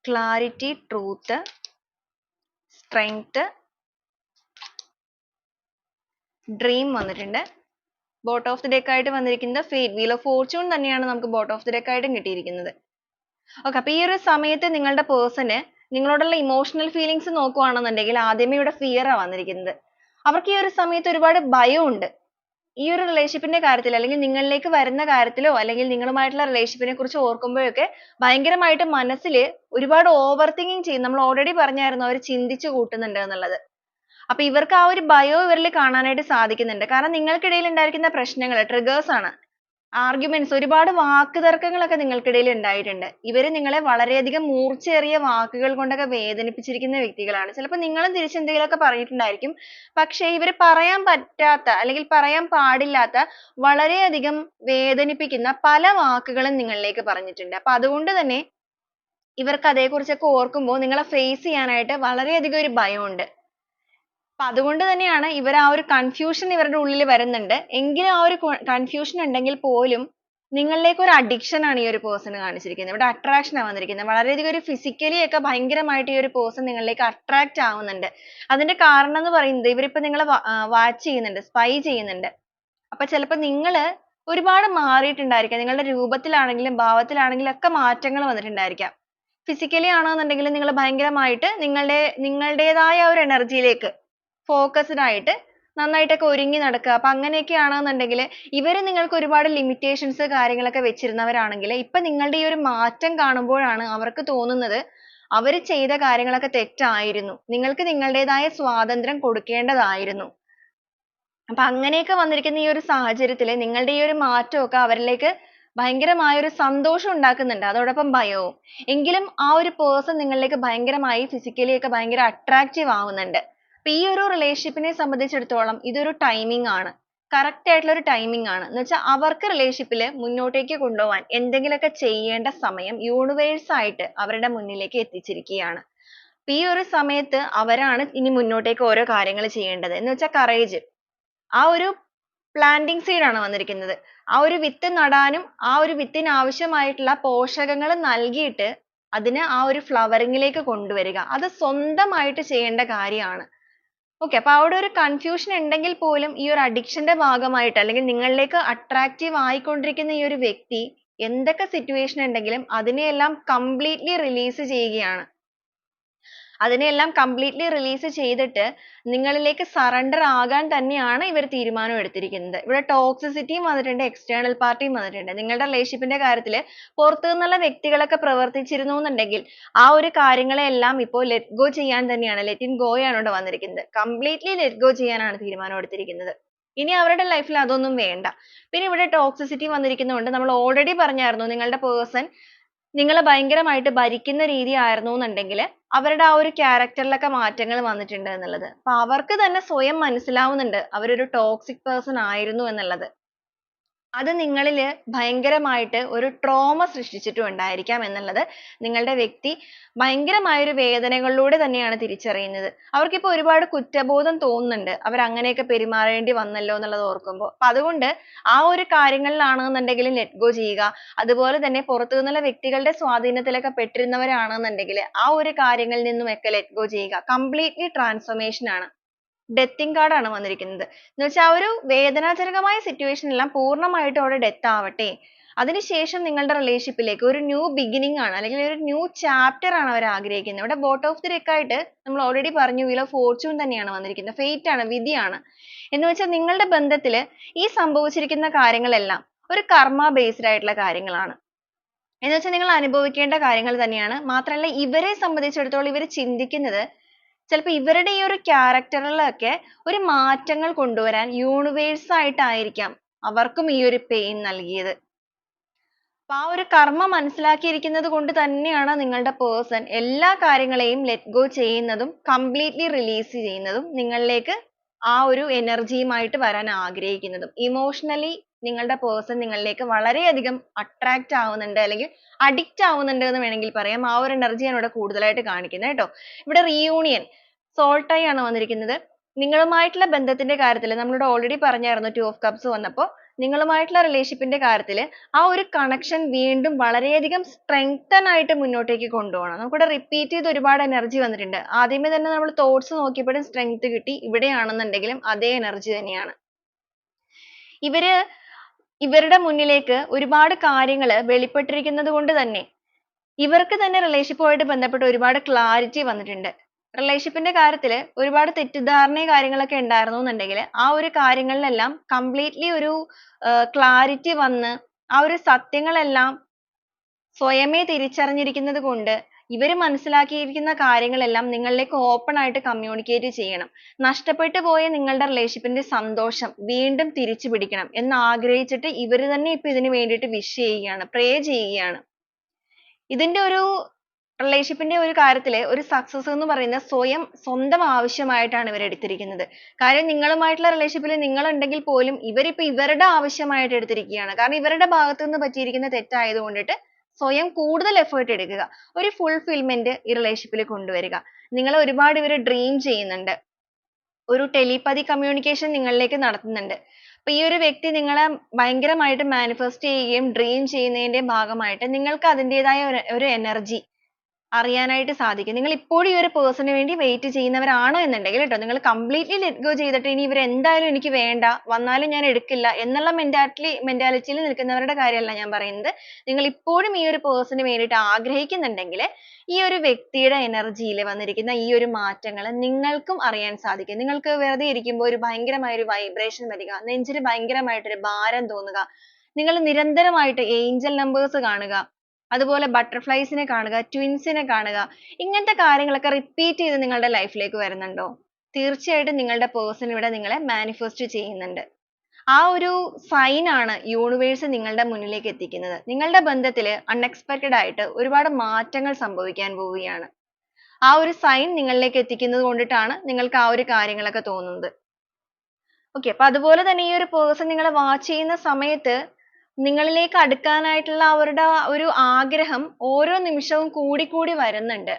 clarity truth strength dream വന്നിട്ടുണ്ട്. ബോട്ട് ഓഫ് ദി ഡെക്ക് ആയിട്ട് വന്നിരിക്കുന്നത് ഫേറ്റ് വീൽ ഓഫ് ഫോർച്യൂൺ തന്നെയാണ് നമുക്ക് ബോട്ട് ഓഫ് ദി ഡെക്ക് ആയിട്ടും കിട്ടിയിരിക്കുന്നത്. ഓക്കെ അപ്പൊ ഈ ഒരു സമയത്ത് നിങ്ങളുടെ പേഴ്സണ് നിങ്ങളോടുള്ള ഇമോഷണൽ ഫീലിങ്സ് നോക്കുവാണെന്നുണ്ടെങ്കിൽ ആദ്യമേ ഇവിടെ ഫിയർ ആ വന്നിരിക്കുന്നത്. അവർക്ക് ഈ ഒരു സമയത്ത് ഒരുപാട് ഭയമുണ്ട്. ഈ ഒരു റിലേഷൻഷിപ്പിന്റെ കാര്യത്തിൽ അല്ലെങ്കിൽ നിങ്ങളിലേക്ക് വരുന്ന കാര്യത്തിലോ അല്ലെങ്കിൽ നിങ്ങളുമായിട്ടുള്ള റിലേഷൻഷിപ്പിനെ കുറിച്ച് ഓർക്കുമ്പോഴൊക്കെ ഭയങ്കരമായിട്ട് മനസ്സിൽ ഒരുപാട് ഓവർ തിങ്കിങ് ചെയ്യും. നമ്മൾ ഓൾറെഡി പറഞ്ഞായിരുന്നു അവർ ചിന്തിച്ചു കൂട്ടുന്നുണ്ട് എന്നുള്ളത്. അപ്പൊ ഇവർക്ക് ആ ഒരു bio ഇവരിൽ കാണാനായിട്ട് സാധിക്കുന്നുണ്ട്. കാരണം നിങ്ങൾക്കിടയിൽ ഉണ്ടായിരിക്കുന്ന പ്രശ്നങ്ങൾ triggers ആണ്. arguments ഒരുപാട് വാക്ക് ഒക്കെ നിങ്ങൾക്കിടയിൽ ഉണ്ടായിട്ടുണ്ട്. ഇവർ നിങ്ങളെ വളരെയധികം മൂർച്ചയേറിയ വാക്കുകൾ കൊണ്ടൊക്കെ വേദനിപ്പിച്ചിരിക്കുന്ന വ്യക്തികളാണ്. ചിലപ്പോൾ നിങ്ങളും തിരിച്ച് എന്തെങ്കിലുമൊക്കെ പറഞ്ഞിട്ടുണ്ടായിരിക്കും. പക്ഷേ ഇവർ പറയാൻ പറ്റാത്ത അല്ലെങ്കിൽ പറയാൻ പാടില്ലാത്ത വളരെയധികം വേദനിപ്പിക്കുന്ന പല വാക്കുകളും നിങ്ങളിലേക്ക് പറഞ്ഞിട്ടുണ്ട്. അപ്പൊ അതുകൊണ്ട് തന്നെ ഇവർക്ക് അതേക്കുറിച്ചൊക്കെ ഓർക്കുമ്പോൾ നിങ്ങളെ face ചെയ്യാനായിട്ട് വളരെയധികം ഒരു ഭയമുണ്ട്. അപ്പൊ അതുകൊണ്ട് തന്നെയാണ് ഇവർ ആ ഒരു confusion ഇവരുടെ ഉള്ളിൽ വരുന്നുണ്ട്. എങ്കിലും ആ ഒരു confusion ഉണ്ടെങ്കിൽ പോലും നിങ്ങളിലേക്ക് ഒരു addiction ആണ് ഈ ഒരു person കാണിച്ചിരിക്കുന്നത്. ഇവിടെ attraction ആ വന്നിരിക്കുന്നത്. വളരെയധികം ഒരു physically ഒക്കെ ഭയങ്കരമായിട്ട് ഈ ഒരു person നിങ്ങളിലേക്ക് attract ആവുന്നുണ്ട്. അതിന്റെ കാരണം എന്ന് പറയുന്നത് ഇവരിപ്പോ നിങ്ങളെ watch ചെയ്യുന്നുണ്ട് spy ചെയ്യുന്നുണ്ട്. അപ്പൊ ചിലപ്പോൾ നിങ്ങൾ ഒരുപാട് മാറിയിട്ടുണ്ടായിരിക്കാം. നിങ്ങളുടെ രൂപത്തിലാണെങ്കിലും ഭാവത്തിലാണെങ്കിലും ഒക്കെ മാറ്റങ്ങൾ വന്നിട്ടുണ്ടായിരിക്കാം. physically ആണെന്നുണ്ടെങ്കിൽ നിങ്ങൾ ഭയങ്കരമായിട്ട് നിങ്ങളുടെ നിങ്ങളുടേതായ ഒരു energy ലേക്ക് focused ആയിട്ട് നന്നായിട്ടൊക്കെ ഒരുങ്ങി നടക്കുക. അപ്പൊ അങ്ങനെയൊക്കെ ആണെന്നുണ്ടെങ്കിൽ ഇവർ നിങ്ങൾക്ക് ഒരുപാട് limitations കാര്യങ്ങളൊക്കെ വെച്ചിരുന്നവരാണെങ്കിൽ ഇപ്പൊ നിങ്ങളുടെ ഈ ഒരു മാറ്റം കാണുമ്പോഴാണ് അവർക്ക് തോന്നുന്നത് അവർ ചെയ്ത കാര്യങ്ങളൊക്കെ തെറ്റായിരുന്നു. നിങ്ങൾക്ക് നിങ്ങളുടേതായ സ്വാതന്ത്ര്യം കൊടുക്കേണ്ടതായിരുന്നു. അപ്പൊ അങ്ങനെയൊക്കെ വന്നിരിക്കുന്ന ഈ ഒരു സാഹചര്യത്തിൽ നിങ്ങളുടെ ഈ ഒരു മാറ്റമൊക്കെ അവരിലേക്ക് ഭയങ്കരമായ ഒരു സന്തോഷം ഉണ്ടാക്കുന്നുണ്ട്. അതോടൊപ്പം ഭയവും. എങ്കിലും ആ ഒരു person നിങ്ങളിലേക്ക് ഭയങ്കരമായി physically ഒക്കെ ഭയങ്കര attractive ആവുന്നുണ്ട്. അപ്പൊ ഈ ഒരു relationship നെ സംബന്ധിച്ചിടത്തോളം ഇതൊരു ടൈമിംഗ് ആണ്. Correct ആയിട്ടുള്ള ഒരു ടൈമിംഗ് ആണ്. എന്ന് വെച്ചാൽ അവർക്ക് ൽ മുന്നോട്ടേക്ക് കൊണ്ടുപോകാൻ എന്തെങ്കിലുമൊക്കെ ചെയ്യേണ്ട സമയം യൂണിവേഴ്സ് ആയിട്ട് അവരുടെ മുന്നിലേക്ക് എത്തിച്ചിരിക്കുകയാണ്. അപ്പൊ ഈ ഒരു സമയത്ത് അവരാണ് ഇനി മുന്നോട്ടേക്ക് ഓരോ കാര്യങ്ങൾ ചെയ്യേണ്ടത്. എന്ന് വെച്ചാൽ കറേജ് ആ ഒരു planting seed ആണ് വന്നിരിക്കുന്നത്. ആ ഒരു വിത്ത് നടാനും ആ ഒരു വിത്തിന് ആവശ്യമായിട്ടുള്ള പോഷകങ്ങൾ നൽകിയിട്ട് അതിനെ ആ ഒരു flowering ലേക്ക് കൊണ്ടുവരിക. അത് സ്വന്തമായിട്ട് ചെയ്യേണ്ട കാര്യമാണ്. Okay അപ്പൊ അവിടെ ഒരു കൺഫ്യൂഷൻ ഉണ്ടെങ്കിൽ പോലും ഈ ഒരു അഡിക്ഷന്റെ ന്റെ ഭാഗമായിട്ട് അല്ലെങ്കിൽ നിങ്ങളിലേക്ക് attractive ആയിക്കൊണ്ടിരിക്കുന്ന ഈ ഒരു വ്യക്തി എന്തൊക്കെ സിറ്റുവേഷൻ ഉണ്ടെങ്കിലും അതിനെയെല്ലാം കംപ്ലീറ്റ്ലി റിലീസ് ചെയ്യുകയാണ്. അതിനെയെല്ലാം കംപ്ലീറ്റ്ലി റിലീസ് ചെയ്തിട്ട് നിങ്ങളിലേക്ക് സറണ്ടർ ആകാൻ തന്നെയാണ് ഇവർ തീരുമാനം എടുത്തിരിക്കുന്നത്. ഇവിടെ ടോക്സിസിറ്റിയും വന്നിട്ടുണ്ട് എക്സ്റ്റേണൽ പാർട്ടിയും വന്നിട്ടുണ്ട്. നിങ്ങളുടെ റിലേഷൻഷിപ്പിന്റെ കാര്യത്തിൽ പുറത്തു നിന്നുള്ള വ്യക്തികളൊക്കെ പ്രവർത്തിച്ചിരുന്നു എന്നുണ്ടെങ്കിൽ ആ ഒരു കാര്യങ്ങളെല്ലാം ഇപ്പോൾ ലെറ്റ് ഗോ ചെയ്യാൻ തന്നെയാണ് ലെറ്റ് ഇൻ ഗോയാണ് ഇവിടെ വന്നിരിക്കുന്നത്. കംപ്ലീറ്റ്ലി ലെറ്റ് ഗോ ചെയ്യാനാണ് തീരുമാനം എടുത്തിരിക്കുന്നത്. ഇനി അവരുടെ ലൈഫിൽ അതൊന്നും വേണ്ട. പിന്നെ ഇവിടെ ടോക്സിസിറ്റി വന്നിരിക്കുന്നതുകൊണ്ട് നമ്മൾ ഓൾറെഡി പറഞ്ഞായിരുന്നു നിങ്ങളുടെ person നിങ്ങളെ ഭയങ്കരമായിട്ട് ഭരിക്കുന്ന രീതി ആയിരുന്നു എന്നുണ്ടെങ്കിൽ അവരുടെ ആ ഒരു ക്യാരക്ടറിലൊക്കെ മാറ്റങ്ങൾ വന്നിട്ടുണ്ട് എന്നുള്ളത്. അപ്പൊ അവർക്ക് തന്നെ സ്വയം മനസ്സിലാവുന്നുണ്ട് അവരൊരു ടോക്സിക് പേഴ്സൺ ആയിരുന്നു എന്നുള്ളത്. അത് നിങ്ങളിൽ ഭയങ്കരമായിട്ട് ഒരു trauma സൃഷ്ടിച്ചിട്ടും ഉണ്ടായിരിക്കാം എന്നുള്ളത് നിങ്ങളുടെ വ്യക്തി ഭയങ്കരമായ ഒരു വേദനകളിലൂടെ തന്നെയാണ് തിരിച്ചറിയുന്നത്. അവർക്ക് ഇപ്പോൾ ഒരുപാട് കുറ്റബോധം തോന്നുന്നുണ്ട്. അവർ അങ്ങനെയൊക്കെ പെരുമാറേണ്ടി വന്നല്ലോ എന്നുള്ളത് ഓർക്കുമ്പോൾ അപ്പൊ അതുകൊണ്ട് ആ ഒരു കാര്യങ്ങളിലാണെന്നുണ്ടെങ്കിൽ let go ചെയ്യുക. അതുപോലെ തന്നെ പുറത്തു നിന്നുള്ള വ്യക്തികളുടെ സ്വാധീനത്തിലൊക്കെ പെട്ടിരുന്നവരാണെന്നുണ്ടെങ്കിൽ ആ ഒരു കാര്യങ്ങളിൽ നിന്നും നിന്നുമൊക്കെ let go ചെയ്യുക. Completely transformation ആണ്. ഡെത്തിങ് കാർഡ് ആണ് വന്നിരിക്കുന്നത്. എന്ന് വെച്ചാൽ ആ ഒരു വേദനാജനകമായ situation എല്ലാം പൂർണമായിട്ടും അവിടെ ഡെത്ത് ആവട്ടെ. അതിനുശേഷം നിങ്ങളുടെ relationship ലേക്ക് ഒരു ന്യൂ ബിഗിനിങ് ആണ് അല്ലെങ്കിൽ ഒരു ന്യൂ ചാപ്റ്റർ ആണ് അവർ ആഗ്രഹിക്കുന്നത്. ഇവിടെ ബോട്ട് ഓഫ് ദി deck ആയിട്ട് നമ്മൾ ഓൾറെഡി പറഞ്ഞു വീൽ ഓഫ് ഫോർച്യൂൺ തന്നെയാണ് വന്നിരിക്കുന്നത്. ഫേറ്റ് ആണ് വിധിയാണ് എന്ന് വെച്ചാൽ നിങ്ങളുടെ ബന്ധത്തിൽ ഈ സംഭവിച്ചിരിക്കുന്ന കാര്യങ്ങളെല്ലാം ഒരു കർമ്മ ബേസ്ഡ് ആയിട്ടുള്ള കാര്യങ്ങളാണ്. എന്ന് വെച്ചാൽ നിങ്ങൾ അനുഭവിക്കേണ്ട കാര്യങ്ങൾ തന്നെയാണ്. മാത്രമല്ല ഇവരെ സംബന്ധിച്ചിടത്തോളം ഇവർ ചിന്തിക്കുന്നത് ചിലപ്പോൾ ഇവരുടെ ഈ ഒരു ക്യാരക്ടറിലൊക്കെ ഒരു മാറ്റങ്ങൾ കൊണ്ടുവരാൻ യൂണിവേഴ്സ് ആയിട്ടായിരിക്കാം അവർക്കും ഈ ഒരു പെയിൻ നൽകിയത്. അപ്പൊ ആ ഒരു കർമ്മ മനസ്സിലാക്കിയിരിക്കുന്നത് കൊണ്ട് തന്നെയാണ് നിങ്ങളുടെ പേഴ്സൺ എല്ലാ കാര്യങ്ങളെയും ലെറ്റ് ഗോ ചെയ്യുന്നതും കംപ്ലീറ്റ്ലി റിലീസ് ചെയ്യുന്നതും നിങ്ങളിലേക്ക് ആ ഒരു എനർജിയുമായിട്ട് വരാൻ ആഗ്രഹിക്കുന്നതും. ഇമോഷണലി നിങ്ങളുടെ പേഴ്സൺ നിങ്ങളിലേക്ക് വളരെയധികം അട്രാക്റ്റ് ആവുന്നുണ്ട് അല്ലെങ്കിൽ അഡിക്റ്റ് ആവുന്നുണ്ട് എന്ന് വേണമെങ്കിൽ പറയാം ആ ഒരു എനർജിയാണ് ഇവിടെ കൂടുതലായിട്ട് കാണിക്കുന്നത് കേട്ടോ ഇവിടെ റീയൂണിയൻ സോൾട്ടായി ആണ് വന്നിരിക്കുന്നത് നിങ്ങളുമായിട്ടുള്ള ബന്ധത്തിന്റെ കാര്യത്തിൽ നമ്മളിവിടെ ഓൾറെഡി പറഞ്ഞായിരുന്നു two ഓഫ് കപ്സ് വന്നപ്പോൾ നിങ്ങളുമായിട്ടുള്ള റിലേഷൻഷിപ്പിന്റെ ന്റെ കാര്യത്തിൽ ആ ഒരു കണക്ഷൻ വീണ്ടും വളരെയധികം സ്ട്രെങ്തൻ ആയിട്ട് മുന്നോട്ടേക്ക് കൊണ്ടുപോകണം. നമുക്കിവിടെ റിപ്പീറ്റ് ചെയ്ത് ഒരുപാട് എനർജി വന്നിട്ടുണ്ട്. ആദ്യമേ തന്നെ നമ്മൾ thoughts നോക്കിയപ്പോഴും സ്ട്രെങ്ത് കിട്ടി. ഇവിടെയാണെന്നുണ്ടെങ്കിലും അതേ എനർജി തന്നെയാണ്. ഇവർ ഇവരുടെ മുന്നിലേക്ക് ഒരുപാട് കാര്യങ്ങൾ വെളിപ്പെട്ടിരിക്കുന്നത് കൊണ്ട് തന്നെ ഇവർക്ക് തന്നെ റിലേഷൻഷിപ്പുമായിട്ട് ബന്ധപ്പെട്ട് ഒരുപാട് ക്ലാരിറ്റി വന്നിട്ടുണ്ട്. റിലേഷൻഷിപ്പിന്റെ കാര്യത്തിൽ ഒരുപാട് തെറ്റിദ്ധാരണയും കാര്യങ്ങളൊക്കെ ഉണ്ടായിരുന്നു എന്നുണ്ടെങ്കിൽ ആ ഒരു കാര്യങ്ങളിലെല്ലാം കംപ്ലീറ്റ്ലി ഒരു ക്ലാരിറ്റി വന്ന് ആ ഒരു സത്യങ്ങളെല്ലാം സ്വയമേ തിരിച്ചറിഞ്ഞിരിക്കുന്നത് കൊണ്ട് ഇവർ മനസ്സിലാക്കിയിരിക്കുന്ന കാര്യങ്ങളെല്ലാം നിങ്ങളിലേക്ക് ഓപ്പൺ ആയിട്ട് കമ്മ്യൂണിക്കേറ്റ് ചെയ്യണം. നഷ്ടപ്പെട്ടു പോയ നിങ്ങളുടെ റിലേഷൻഷിപ്പിന്റെ സന്തോഷം വീണ്ടും തിരിച്ചു പിടിക്കണം എന്ന് ആഗ്രഹിച്ചിട്ട് ഇവർ തന്നെ ഇപ്പൊ ഇതിനു വേണ്ടിയിട്ട് വിഷ് ചെയ്യുകയാണ്, പ്രേ ചെയ്യുകയാണ്. ഇതിന്റെ ഒരു റിലേഷൻഷിപ്പിന്റെ ഒരു കാര്യത്തിൽ ഒരു സക്സസ് എന്ന് പറയുന്നത് സ്വയം സ്വന്തം ആവശ്യമായിട്ടാണ് ഇവർ എടുത്തിരിക്കുന്നത്. കാര്യം നിങ്ങളുമായിട്ടുള്ള റിലേഷൻഷിപ്പിൽ നിങ്ങൾ ഉണ്ടെങ്കിൽ പോലും ഇവരിപ്പോ ഇവരുടെ ആവശ്യമായിട്ട് എടുത്തിരിക്കുകയാണ്. കാരണം ഇവരുടെ ഭാഗത്തുനിന്ന് പറ്റിയിരിക്കുന്ന തെറ്റായത് കൊണ്ടിട്ട് സ്വയം കൂടുതൽ effort എടുക്കുക. ഒരു ഫുൾഫിൽമെന്റ് ഈ relationship ൽ കൊണ്ടുവരിക. നിങ്ങളെ ഒരുപാട് ഇവർ dream ചെയ്യുന്നുണ്ട്. ഒരു telepathy communication നിങ്ങളിലേക്ക് നടത്തുന്നുണ്ട്. അപ്പൊ ഈ ഒരു വ്യക്തി നിങ്ങളെ ഭയങ്കരമായിട്ട് manifest ചെയ്യുകയും dream ചെയ്യുന്നതിന്റെ ഭാഗമായിട്ട് നിങ്ങൾക്ക് അതിന്റേതായ ഒരു എനർജി അറിയാനായിട്ട് സാധിക്കും. നിങ്ങൾ ഇപ്പോഴും ഈ ഒരു person നു വേണ്ടി wait ചെയ്യുന്നവരാണോ എന്നുണ്ടെങ്കിൽ ട്ടോ നിങ്ങൾ completely let go ചെയ്തിട്ട് ഇനി ഇവരെ എന്തായാലും എനിക്ക് വേണ്ട വന്നാലും ഞാൻ എടുക്കില്ല എന്നുള്ള mentality mentality ൽ നിൽക്കുന്നവരുടെ കാര്യമല്ല ഞാൻ പറയുന്നത്. നിങ്ങൾ ഇപ്പോഴും ഈ ഒരു person നു വേണ്ടിയിട്ട് ആഗ്രഹിക്കുന്നുണ്ടെങ്കിൽ ഈ ഒരു വ്യക്തിയുടെ energy ൽ വന്നിരിക്കുന്ന ഈ ഒരു മാറ്റങ്ങൾ നിങ്ങൾക്കും അറിയാൻ സാധിക്കും. നിങ്ങൾക്ക് വെറുതെ ഇരിക്കുമ്പോൾ ഒരു ഭയങ്കരമായ ഒരു vibration വരിക, നെഞ്ചിൽ ഭയങ്കരമായിട്ട് ഒരു ഭാരം തോന്നുക, നിങ്ങൾ നിരന്തരമായിട്ട് angel numbers കാണുക, അതുപോലെ ബട്ടർഫ്ലൈസിനെ കാണുക, twins നെ കാണുക, ഇങ്ങനത്തെ കാര്യങ്ങളൊക്കെ റിപ്പീറ്റ് ചെയ്ത് നിങ്ങളുടെ ലൈഫിലേക്ക് ലേക്ക് വരുന്നുണ്ടോ? തീർച്ചയായിട്ടും നിങ്ങളുടെ പേഴ്സൺ ഇവിടെ നിങ്ങളെ മാനിഫെസ്റ്റ് ചെയ്യുന്നുണ്ട്. ആ ഒരു സൈൻ ആണ് യൂണിവേഴ്സ് നിങ്ങളുടെ മുന്നിലേക്ക് എത്തിക്കുന്നത്. നിങ്ങളുടെ ബന്ധത്തിൽ അൺഎക്സ്പെക്റ്റഡ് ആയിട്ട് ഒരുപാട് മാറ്റങ്ങൾ സംഭവിക്കാൻ പോവുകയാണ്. ആ ഒരു സൈൻ നിങ്ങളിലേക്ക് എത്തിക്കുന്നത് കൊണ്ടിട്ടാണ് നിങ്ങൾക്ക് ആ ഒരു കാര്യങ്ങളൊക്കെ തോന്നുന്നത്. okay അപ്പൊ അതുപോലെ തന്നെ ഈ ഒരു പേഴ്സൺ നിങ്ങളെ വാച്ച് ചെയ്യുന്ന സമയത്ത് നിങ്ങളിലേക്ക് അടുക്കാനായിട്ടുള്ള അവരുടെ ഒരു ആഗ്രഹം ഓരോ നിമിഷവും കൂടി കൂടി വരുന്നുണ്ട്.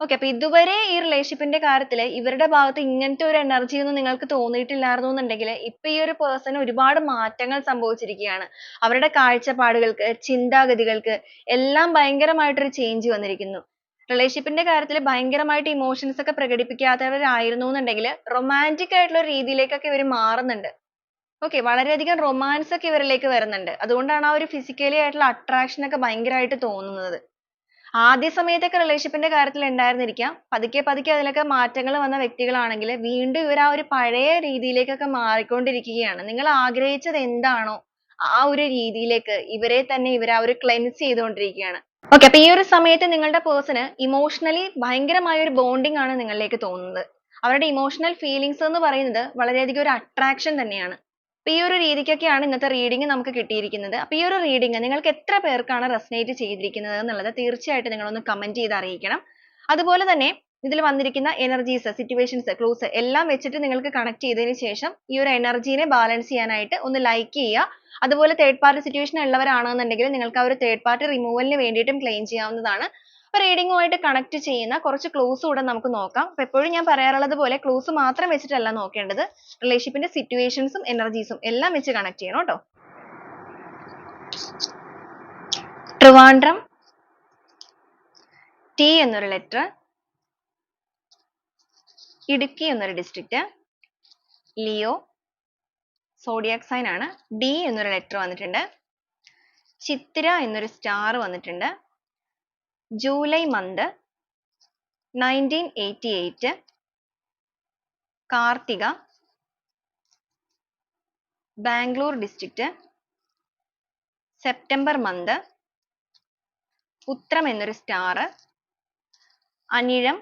okay അപ്പൊ ഇതുവരെ ഈ റിലേഷൻഷിപ്പിന്റെ ന്റെ കാര്യത്തിൽ ഇവരുടെ ഭാഗത്ത് ഇങ്ങനത്തെ ഒരു energy ഒന്നും നിങ്ങൾക്ക് തോന്നിയിട്ടില്ലായിരുന്നു എന്നുണ്ടെങ്കിൽ ഇപ്പൊ ഈ ഒരു ന് ഒരുപാട് മാറ്റങ്ങൾ സംഭവിച്ചിരിക്കുകയാണ്. അവരുടെ കാഴ്ചപ്പാടുകൾക്ക്, ചിന്താഗതികൾക്ക് എല്ലാം ഭയങ്കരമായിട്ടൊരു change വന്നിരിക്കുന്നു. റിലേഷൻഷിപ്പിന്റെ ന്റെ കാര്യത്തിൽ ഭയങ്കരമായിട്ട് emotions ഒക്കെ പ്രകടിപ്പിക്കാത്തവരായിരുന്നു എന്നുണ്ടെങ്കിൽ romantic ആയിട്ടുള്ള ഒരു രീതിയിലേക്കൊക്കെ ഇവർ മാറുന്നുണ്ട്. Okay വളരെയധികം romance ഒക്കെ ഇവരിലേക്ക് വരുന്നുണ്ട്. അതുകൊണ്ടാണ് ആ ഒരു physically ആയിട്ടുള്ള attraction ഒക്കെ ഭയങ്കരമായിട്ട് തോന്നുന്നത്. ആദ്യ സമയത്തൊക്കെ relationship ന്റെ കാര്യത്തിൽ ഉണ്ടായിരുന്നിരിക്കാം. പതുക്കെ പതുക്കെ അതിലൊക്കെ മാറ്റങ്ങൾ വന്ന വ്യക്തികളാണെങ്കിൽ വീണ്ടും ഇവർ ആ ഒരു പഴയ രീതിയിലേക്കൊക്കെ മാറിക്കൊണ്ടിരിക്കുകയാണ്. നിങ്ങൾ ആഗ്രഹിച്ചത് എന്താണോ ആ ഒരു രീതിയിലേക്ക് ഇവരെ തന്നെ ഇവർ ആ ഒരു cleanse ചെയ്തുകൊണ്ടിരിക്കുകയാണ്. okay അപ്പോൾ ഈ ഒരു സമയത്ത് നിങ്ങളുടെ person emotionally ഭയങ്കരമായ ഒരു bonding ആണ് നിങ്ങളിലേക്ക് തോന്നുന്നത്. അവരുടെ emotional feelings എന്ന് പറയുന്നത് വളരെയധികം ഒരു attraction തന്നെയാണ്. അപ്പോൾ ഈ ഒരു രീതിക്കൊക്കെയാണ് ഇന്നത്തെ റീഡിംഗ് നമുക്ക് കിട്ടിയിരിക്കുന്നത്. അപ്പോൾ ഈ ഒരു റീഡിംഗ് നിങ്ങൾക്ക് എത്ര പേർക്കാണ് resonate ചെയ്തിരിക്കുന്നത് എന്നുള്ളത് തീർച്ചയായിട്ടും ഒന്ന് comment ചെയ്ത് അറിയിക്കണം. അതുപോലെ തന്നെ ഇതിൽ വന്നിരിക്കുന്ന എനർജീസ് സിറ്റുവേഷൻസ് clues എല്ലാം വെച്ചിട്ട് നിങ്ങൾക്ക് കണക്ട് ചെയ്തതിന് ശേഷം ഈ ഒരു energy ബാലൻസ് ചെയ്യാനായിട്ട് ഒന്ന് ലൈക്ക് ചെയ്യുക. അതുപോലെ third പാർട്ടി സിറ്റുവേഷൻ ഉള്ളവരാണെന്നുണ്ടെങ്കിൽ നിങ്ങൾക്ക് ആ ഒരു third പാർട്ടി റിമൂവലിന് വേണ്ടിയിട്ടും claim ചെയ്യാവുന്നതാണ്. അപ്പോൾ ഉമായിട്ട് connect ചെയ്യുന്ന കുറച്ച് clues കൂടെ നമുക്ക് നോക്കാം. അപ്പോൾ എപ്പോഴും ഞാൻ പറയാറുള്ളത് പോലെ clues മാത്രം വെച്ചിട്ടല്ല നോക്കേണ്ടത്. റിലേഷൻഷിപ്പിന്റെ സിറ്റുവേഷൻസും ഉം എല്ലാം വെച്ച് കണക്ട് ചെയ്യണം കേട്ടോ ട്രിവാൻഡ്രം ടി എന്നൊരു ലെറ്റർ ഇടുക്കി എന്നൊരു district ലിയോ zodiac sign ആണ് ഡി എന്നൊരു ലെറ്റർ വന്നിട്ടുണ്ട് ചിത്തിര എന്നൊരു സ്റ്റാർ വന്നിട്ടുണ്ട് July month nineteen eighty eight Karthika Bangalore district September month Uthram എന്നൊരു star Anizham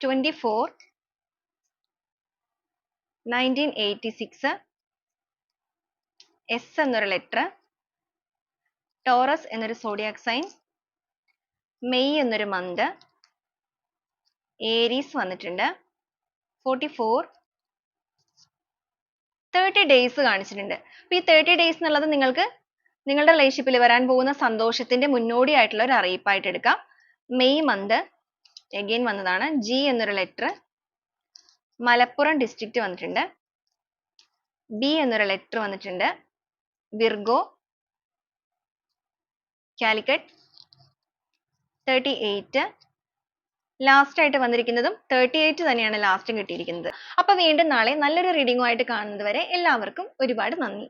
twenty four nineteen eighty six S എന്നൊരു ലെറ്റർ ടോറസ് എന്നൊരു സോഡിയാക്സൈൻ sign മെയ് എന്നൊരു month Aries വന്നിട്ടുണ്ട്. ഫോർട്ടി ഫോർ തേർട്ടി ഡേയ്സ് കാണിച്ചിട്ടുണ്ട്. അപ്പോൾ ഈ thirty days എന്നുള്ളത് നിങ്ങൾക്ക് നിങ്ങളുടെ റിലേഷൻഷിപ്പിൽ വരാൻ പോകുന്ന സന്തോഷത്തിന്റെ മുന്നോടിയായിട്ടുള്ള ഒരു അറിയിപ്പായിട്ട് എടുക്കാം. മെയ് മന്ത് എഗെയിൻ വന്നതാണ്. ജി എന്നൊരു ലെറ്റർ മലപ്പുറം ഡിസ്ട്രിക്റ്റ് വന്നിട്ടുണ്ട്. ബി എന്നൊരു ലെറ്റർ വന്നിട്ടുണ്ട്. Virgo Calicut thirty eight last ആയിട്ട് വന്നിരിക്കുന്നതും തേർട്ടി എയ്റ്റ് തന്നെയാണ് ലാസ്റ്റും കിട്ടിയിരിക്കുന്നത്. അപ്പൊ വീണ്ടും നാളെ നല്ലൊരു റീഡിംഗുമായിട്ട് കാണുന്നത് വരെ എല്ലാവർക്കും ഒരുപാട് നന്ദി.